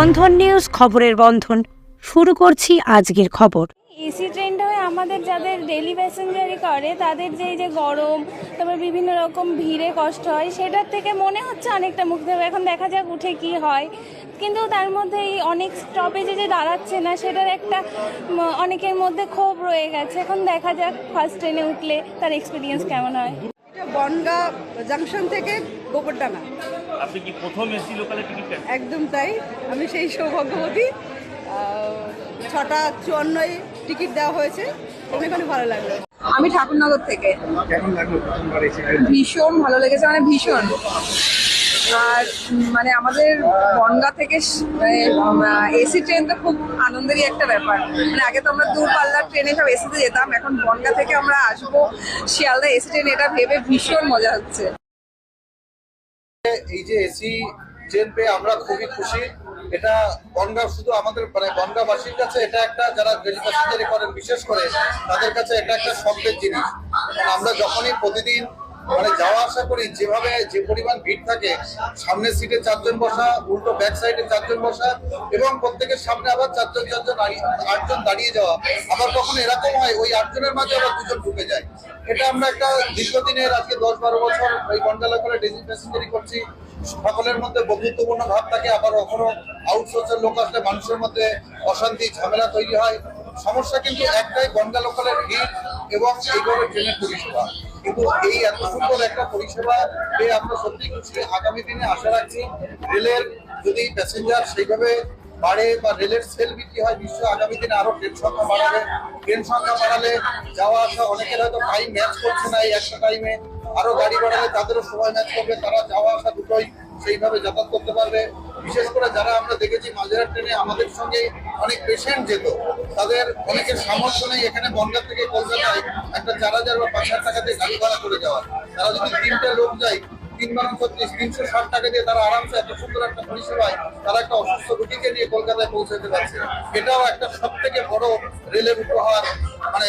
বন্ধন news খবরের বন্ধন। শুরু করছি আজকের খবর। এসি ট্রেনটা হয়ে আমাদের যাদের ডেলি প্যাসেঞ্জারি করে তাদের যে এই যে গরম তারপর বিভিন্ন রকম ভিড়ে কষ্ট হয় সেটার থেকে মনে হচ্ছে অনেকটা মুক্তি হবে। এখন দেখা যাক উঠে কি হয়। কিন্তু তার মধ্যে এই অনেক স্টপেজে যে দাঁড়াচ্ছে না সেটার একটা অনেকের মধ্যে ক্ষোভ রয়ে গেছে। এখন দেখা যাক ফার্স্ট ট্রেনে উঠলে তার এক্সপিরিয়েন্স কেমন হয়। বনগা জাংশন থেকে গোবরডাঙ্গা। আপনি কি প্রথম এসি লোকালে টিকিট কাটছেন? একদম তাই। আমি সেই সৌভাগ্যবতী। ছটা চুয়ান্নয় টিকিট দেওয়া হয়েছে। অনেক অনেক ভালো লাগল। আমি ঠাকুরনগর থেকে। কেমন লাগল প্রথমবার এসে ভীষণ ভালো লেগেছে মানে ভীষণ। আর মানে আমাদের বনগা থেকে এসি ট্রেন তো খুব আনন্দেরই একটা ব্যাপার। মানে আগে তো আমরা দূরপাল্লার ট্রেনে সব এসিতে যেতাম এখন বনগা থেকে আমরা আসব। শিয়ালদা এসি ট্রেন এটা ভেবে ভীষণ মজা হচ্ছে। এই যে এসি ট্রেন পেয়ে আমরা খুবই খুশি। এটা বনগা শুধু আমাদের মানে বনগাবাসীর কাছে এটা একটা, যারা ডেলি প্যাসেঞ্জারি করেন, বিশেষ করে তাদের কাছে এটা একটা শব্দের জিনিস। আমরা যখনই প্রতিদিন মানে যাওয়া আসা করি, যেভাবে যে পরিমাণ ভিড় থাকে, সামনের সিটে চারজন বসা, উল্টো ব্যাক সাইডে চারজন বসা, এবং প্রত্যেকের সামনে আবার চারজন চারজন আটজন দাঁড়িয়ে যাওয়া, আবার কখনো এরকম হয়, ওই আটজনের মাঝে আবার দুজন ঢুকে যায়। এটা আমরা একটা দীর্ঘদিনের, আজকে দশ, বারো বছর এই বনগালা করে ডেজি প্যাসেঞ্জারি করছি। সকলের মধ্যে বন্ধুত্বপূর্ণ ভাব থাকে, আবার কখনো আউটসোর্সের লোক আসলে মানুষের মধ্যে অশান্তি, ঝামেলা তৈরি হয়। সমস্যা কিন্তু একটাই, বনগা লোকালের ভিড় এবং এইভাবে ট্রেনের পরিষেবা কিন্তু এই এত সুন্দর একটা পরিষেবা পেয়ে আমরা সত্যি খুশি। আগামী দিনে আশা রাখছি রেলের যদি প্যাসেঞ্জার সেইভাবে বাড়ে বা রেলের সেল বিক্রি হয়, নিশ্চয়ই আগামী দিনে আরও ট্রেন সংখ্যা বাড়াবে। ট্রেন সংখ্যা বাড়ালে যাওয়া আসা অনেকের হয়তো টাইম ম্যাচ করছে না এই একটা টাইমে আরও গাড়ি বাড়ালে তাদেরও সময় ম্যাচ করবে, তারা যাওয়া আসা দুটোই সেইভাবে যাতায়াত করতে পারবে। বিশেষ করে যারা আমরা দেখেছি মাঝেরা ট্রেনে আমাদের সঙ্গে অনেক পেশেন্ট যেত, তাদের অনেকের সামর্থ্য নেই এখানে বনগা থেকে কলকাতায় একটা চার হাজার বা পাঁচ হাজার টাকা দিয়ে গাড়ি ভাড়া করে যাওয়া তারা যদি তিনটা লোক যায়, তিন বারো ছত্রিশ, তিনশো ষাট টাকা দিয়ে তারা আরামসে এত সুন্দর একটা পরিষেবায় তারা একটা অসুস্থ রুটিকে নিয়ে কলকাতায় পৌঁছাতে পারছে। এটাও একটা সব থেকে বড় রেলের উপহার মানে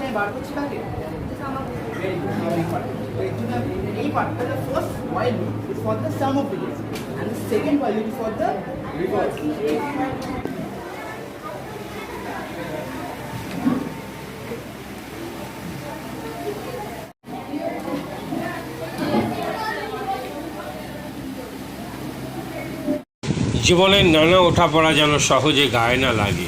জীবনের নানা ওঠা পড়া যেন সহজে গায়ে না লাগে।